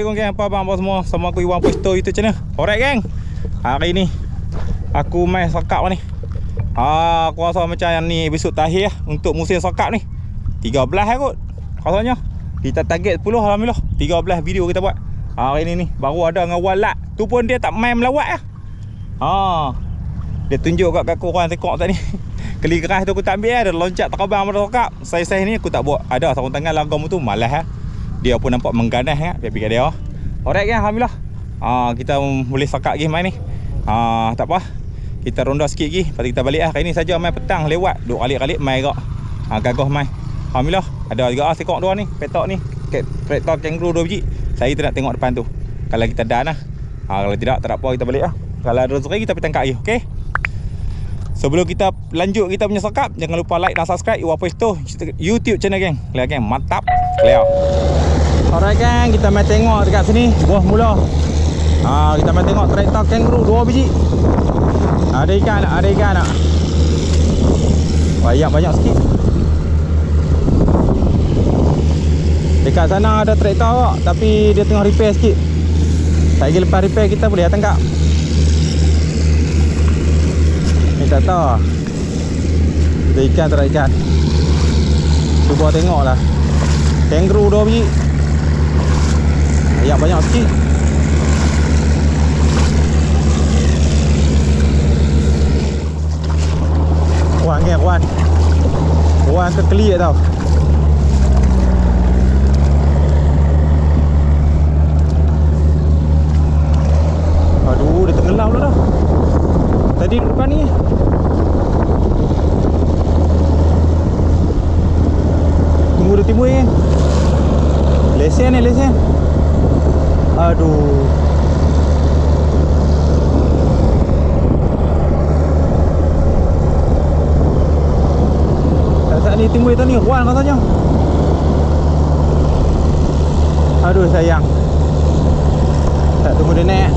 Assalamualaikum geng. Apa abang abang semua? Sama aku Iwan Posto YouTube channel. Alright geng. Hari ni Aku main sokap ni. Ah, Aku rasa macam yang ni episod terakhir lah Untuk musim sokap ni. 13 lah kot Rasanya. Kita target 10 Alhamdulillah. 13 video kita buat. Hari ni ni Baru ada dengan Walat Tu pun dia tak main melawat lah Ah, Dia tunjuk kat kat korang tengok tadi. Keli keras tu aku tak ambil lah Dia loncat terbang pada sokap. Saiz-saiz ni aku tak buat. Ada sarung tangan lagam tu malas lah dia pun nampak mengganas kan pihak dia alright kan alhamdulillah. Ah kita boleh sakak lagi main ni. Ah tak apa. Kita ronda sikit lagi. Lepas kita balik lah hari ni saja main petang lewat. Duk kali-kali main gak ah gagah main. Alhamdulillah. Ada juga ah sekok dua ni petok ni. Kereta kangaroo dua biji. Saya tak nak tengok depan tu. Kalau kita dah lah ah, kalau tidak tak apa kita balik lah kalau ada rezeki kita pergi tangkap lagi okey? Sebelum kita lanjut kita punya sakap Jangan lupa like dan subscribe. Iwa Posto YouTube channel geng. Clear geng. Mantap. Clear Alright gang, kita main tengok dekat sini. Buah mula. Ha, Kita main tengok traktor kangaroo. Dua biji. Ada ikan tak? Ada ikan tak? Banyak banyak sikit. Dekat sana ada traktor kok Tapi dia tengah repair sikit. Lagi lepas repair kita boleh tangkap Ni tak tahu Ada ikan tak ada ikan. Cuba tengok lah Kangaroo dua biji Ayak banyak sikit. Kuan ke kuan Kuan ke kelik tau. Aduh dia tenggelam dah dah. Tadi depan ni. Tunggu dia timbul kan Lesen ni lesen Aduh. Ni timbul tadi Ruan katanya Aduh sayang. Tak tunggu dia naik.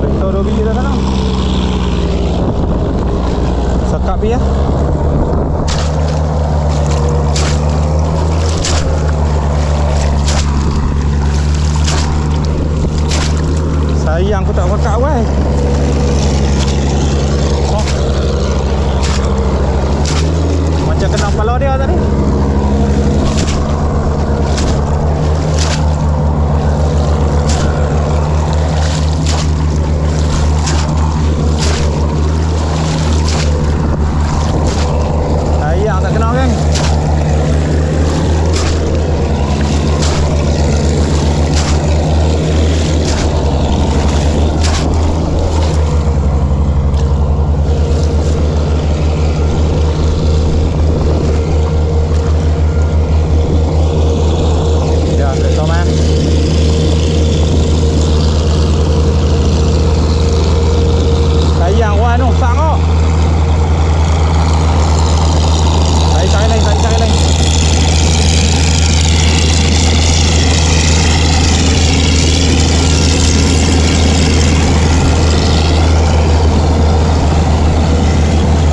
Betul dua biji dah sana Sekap ya Sayang aku tak pakak weh oh. Macam kena kepala dia tadi Sayang tak kena kan Ya, tak tahu mah. Sayang wan tu, sang kok. Tarik tarik lain, tarik tarik lain.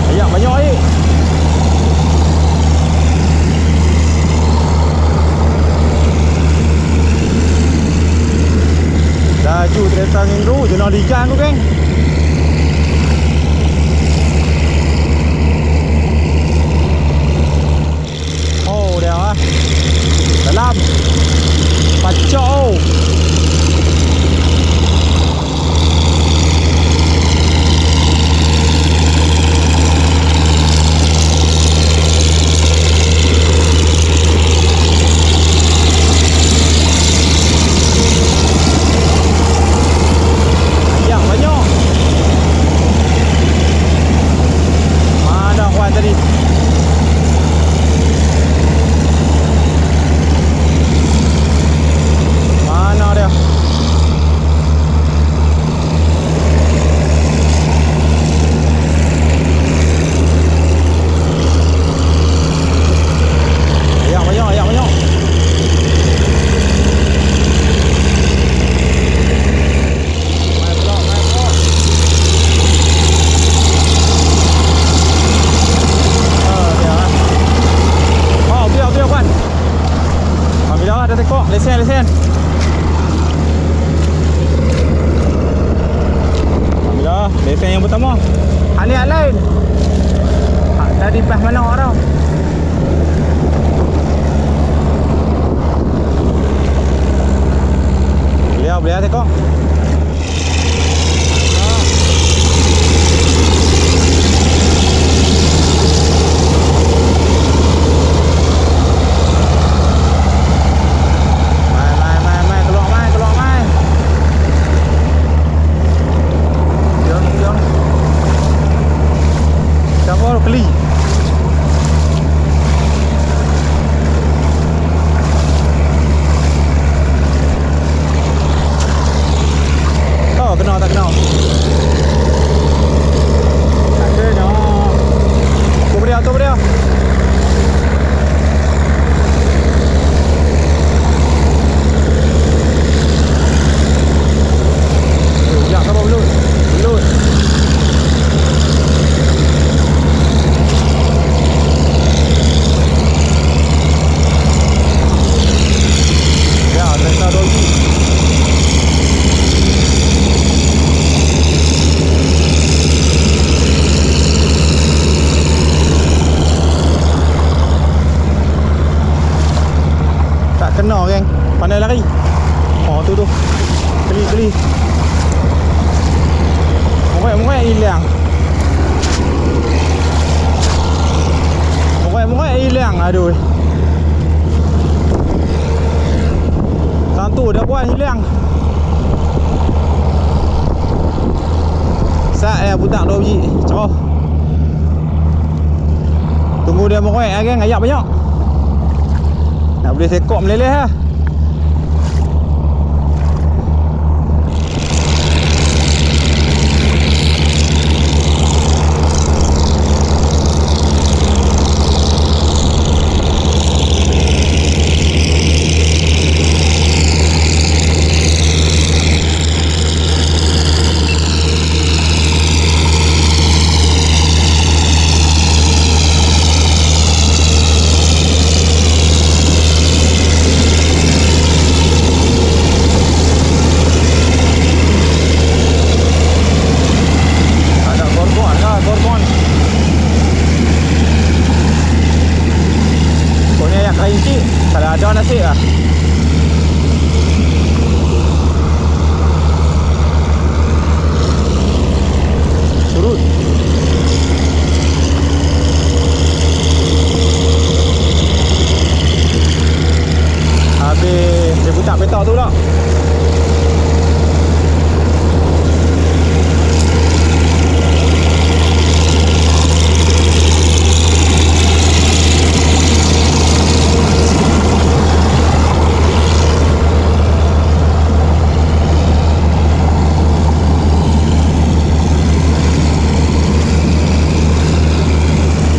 Ayam banyak eh. Laju kereta Ningru Jenak likan tu geng. Oh dia lah Dalam Pacok oh. Ayam banyak tekok. Lesen, lesen. Alhamdulillah, lesen yang pertama. Aliat lain. Ha, tadi pas mana orang? Boleh lah tekok. Mai, mai, mai, mai, keluar mai, keluar mai. Jom, jom. Siapa orang keli? Oh, kena tak kena? Tak kena. Tu beri, tu beri. Sekejap sabar belut Belut Ya, kereta dogi Tak kena geng Pandai lari Oh tu tu Keli keli Mungkin-mungkin hilang Mungkin-mungkin hilang Aduh Dah buat hilang. Sat ya budak dua biji. Cerah Tunggu dia mungkin kan ayak banyak. Nak boleh sekok meleleh lah Ada gorgon lah, gorgon. Kau ni ayak kerinci. Kalau ada nasi lah. Surut. Habis dia putar petak tu pula.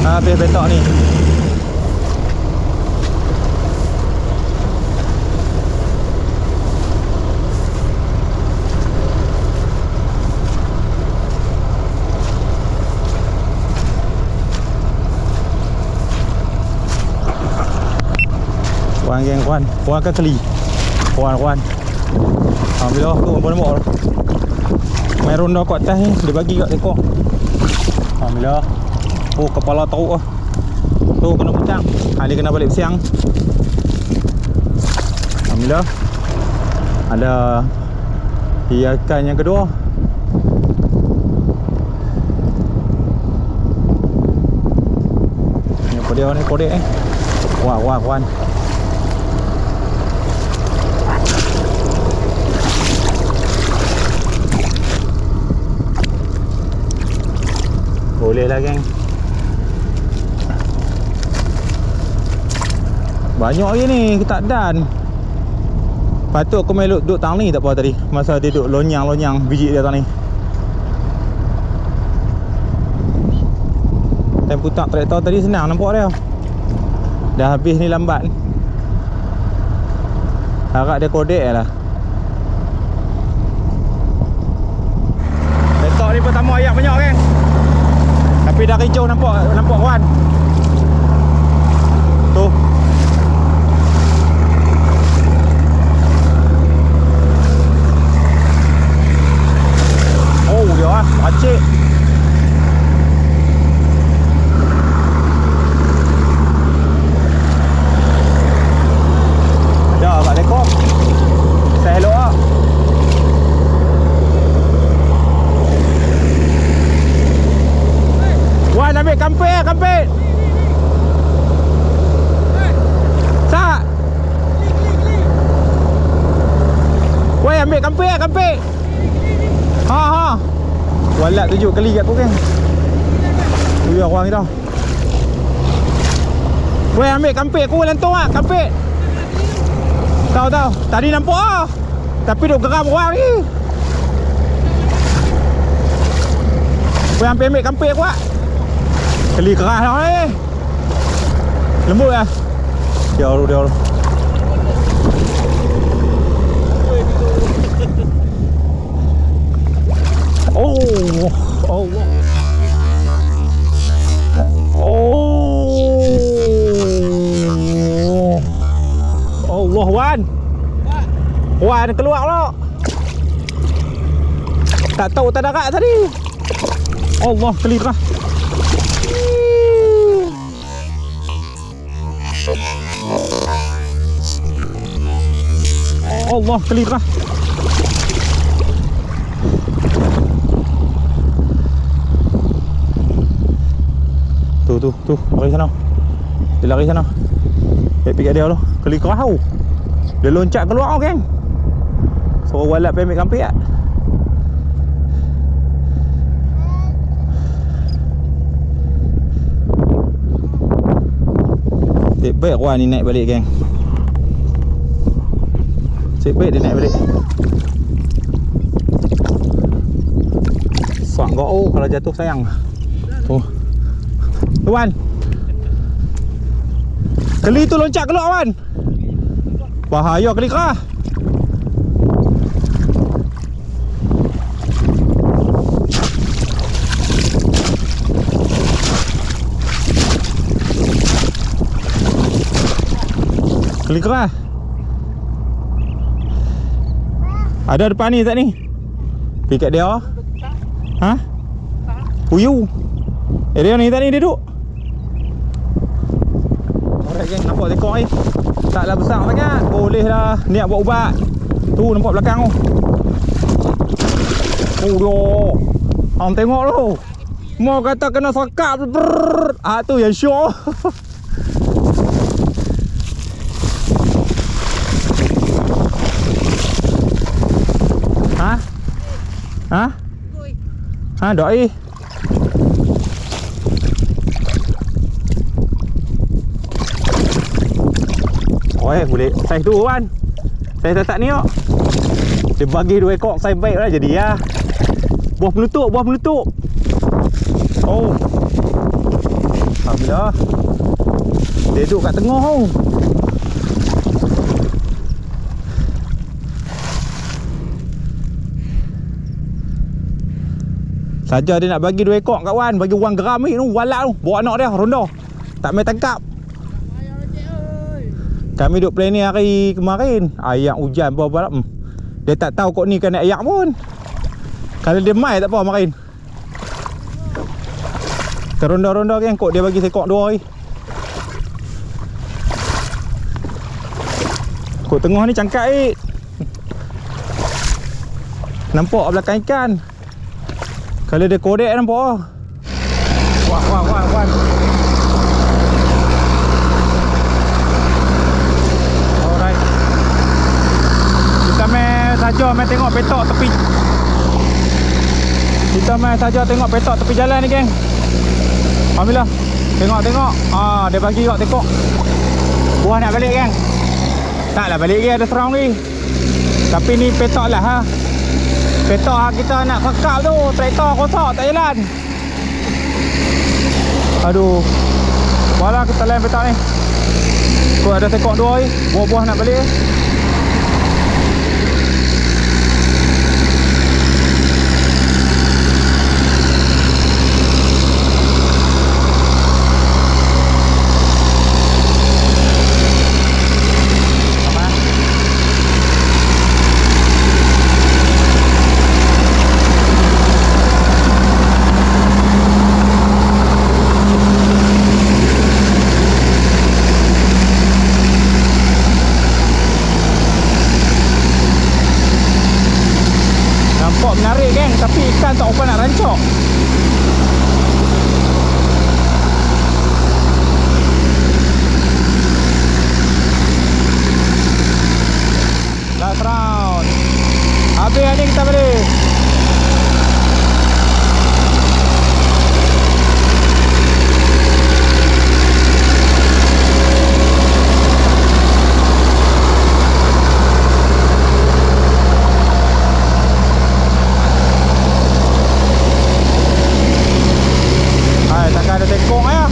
Habis petak ni. Kuan geng kuan. Ke keli. Kuan kuan. Alhamdulillah tu pun dah. Main ronda kat atas ni dia bagi kat ekor. Alhamdulillah. Oh kepala teruk ah. Tu kena pucang. Kali kena balik siang. Alhamdulillah. Ada hiakan yang kedua. Ni kodek ni kodek eh. Wah wah kawan. Boleh lah geng. Banyak lagi ni Tak dan. Patut aku main duduk, duduk tang ni tak apa tadi. Masa dia duduk lonyang-lonyang biji dia tang ni. Time putak traktor tadi senang nampak dia? Dah habis ni lambat. Harap dia kodek lah. Traktor ni pertama ayak banyak kan tapi dah hijau nampak nampak kawan. Ambil kampik lah kampik Ha ha Walat tunjuk kali kat aku kan Tu ya orang ni tau Weh ambil kampik aku lantung lah kampik Tahu tahu Tadi nampak ah Tapi duk geram orang ni Weh ambil ambil kampik aku lah Keli keras tau ni Lembut lah Dia Allah dia Wan keluar lo. Tak tahu tak darat tadi. Allah kelirah. Allah kelirah. Tu tu tu lari sana. Dia lari sana. Baik pergi dia tu. Keli kerah tau. Dia loncat keluar tau geng. Suruh walap pergi ambil kampik tak? Cik baik Wan ni naik balik geng. Cik baik dia naik balik. Sak kau oh, kalau jatuh sayang. Tu. Tu Wan. Keli tu loncat keluar Wan. Bahaya keli kerah. Keli kerah. Ada depan ni tak ni? Kat dia. Ha? Puyu. Eh dia ni tadi dia duduk. Alright geng, nampak tekok ni. Taklah besar sangat. Boleh lah niat buat ubat. Tu nampak belakang tu. Oh dia. Hang tengok tu. Mau kata kena. Brrr. Ah tu yang syok. Ha? Ha? Ha, doi. Oh eh, boleh saiz tu kan. Saiz tak ni kok. Dia bagi dua ekor saiz baik lah jadi ya. Buah penutup, buah penutup. Oh. Alhamdulillah. Dia duduk kat tengah tu. Saja dia nak bagi dua ekor kawan, bagi orang geram ni tu, walak tu, bawa anak dia ronda. Tak main tangkap. Kami duduk plan ni hari kemarin Ayak hujan apa apa hmm. Dia tak tahu kok ni kan ayak pun Kalau dia mai tak apa kemarin Teronda-ronda kan kok dia bagi sekok dua hari Kok tengah ni cangkat eh Nampak belakang ikan Kalau dia kodek nampak Wah wah wah wah main saja main tengok petok tepi. Kita main saja tengok petok tepi jalan ni geng. Alhamdulillah. Tengok tengok. Ah dia bagi kau tekok. Buah nak balik geng. Taklah balik lagi ada serang ni. Tapi ni petok lah ha. Petok ha kita nak sekap tu. Traktor kosak tak jalan. Aduh. Walah kita lain petok ni. Kau ada tekok dua ni Buah-buah nak balik tapi canto ko pa na rancho Hai, takkan ada tekong ya.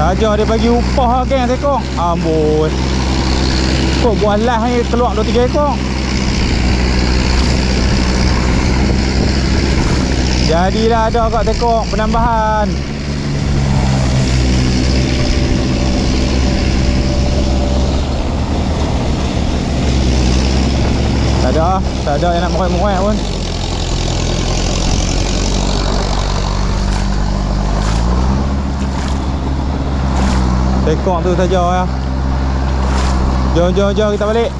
Saja dia bagi upah geng tekong. Amboi. Kok buah lah ni keluar 2 3 ekor. Jadilah ada kat tekong penambahan. Tak ada, tak ada yang nak merek-merek pun. Tekok tu saja ya. Jom jom jom kita balik.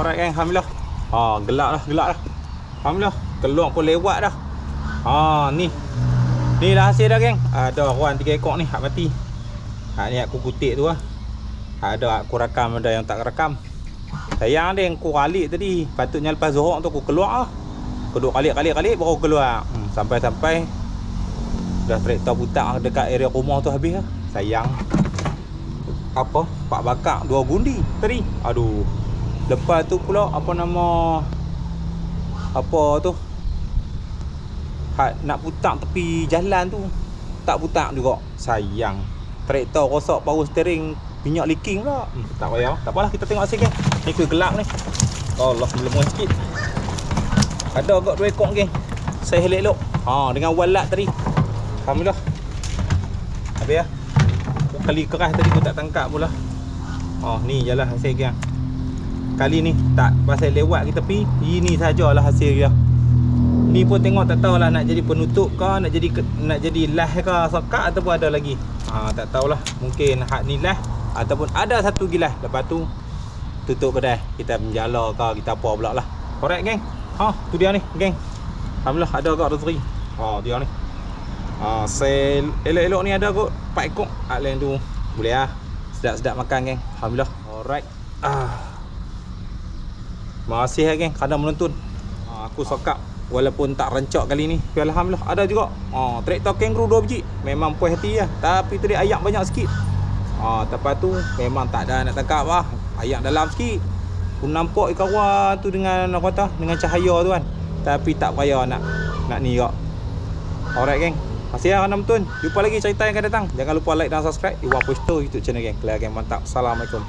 Alright gang, alhamdulillah. Ha, gelak dah, gelak dah. Alhamdulillah, keluar pun lewat dah. Ha, ni. Ni lah hasil dah geng. Ada ruan 3 ekor ni hak mati. Hak ni aku kutik tu lah. Ada aku rakam ada yang tak rakam. Sayang dia yang aku alik tadi. Patutnya lepas Zohor tu aku keluar lah. Keduk kalik-kalik-kalik baru keluar. Hmm, sampai-sampai dah traktor putak dekat area rumah tu habis lah. Sayang. Apa? Pak bakar dua gundi tadi. Aduh. Lepas tu pula apa nama apa tu? Hak nak putak tepi jalan tu. Tak putak juga. Sayang. Traktor rosak power steering minyak leaking pula. Hmm, tak payah. Tak apalah kita tengok geng. Ni kuih gelap ni. Allah lemah sikit. Ada agak dua ekor geng. Saya elok-elok. Ha dengan walat tadi. Alhamdulillah. Habis ya. Kali keras tadi aku tak tangkap pula. Oh ni jelah hasil geng. Kali ni tak pasal lewat kita pi. Ini sajalah hasil dia. Ni pun tengok tak tahulah nak jadi penutup ke, nak jadi nak jadi lah ke sokat ataupun ada lagi. Ha tak tahulah. Mungkin hak ni lah ataupun ada satu gilas. Lepas tu tutup kedai. Kita menjala ke kita apa pula lah. Alright geng? Ha tu dia ni geng. Alhamdulillah ada agak rezeki. Ha dia ni. Ha sel elok-elok ni ada kot. 4 ekor hak lain tu. Boleh lah. Sedap-sedap makan geng. Alhamdulillah. Alright. Ah. Terima kasih ya geng. Kerana menonton. Ha, aku sokap walaupun tak rancak kali ni tapi Alhamdulillah ada juga. Ha, traktor kangaroo 2 biji. Memang puas hati lah. Tapi tadi ayak banyak sikit Ha, tempat tu memang tak ada nak tangkap lah. Ayak dalam sikit. Aku nampak ikan ruah tu dengan apa kata, dengan cahaya tu kan. Tapi tak payah nak nak ni kak. Alright geng. Masih lah kerana betul. Jumpa lagi cerita yang akan datang. Jangan lupa like dan subscribe Iwan Pusto YouTube channel geng. Kelihatan geng mantap. Assalamualaikum.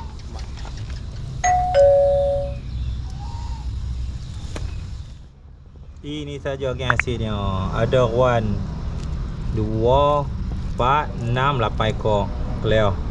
Ini saja geng hasilnya. Ada ruan 2 4 6 8 ekor. Clear.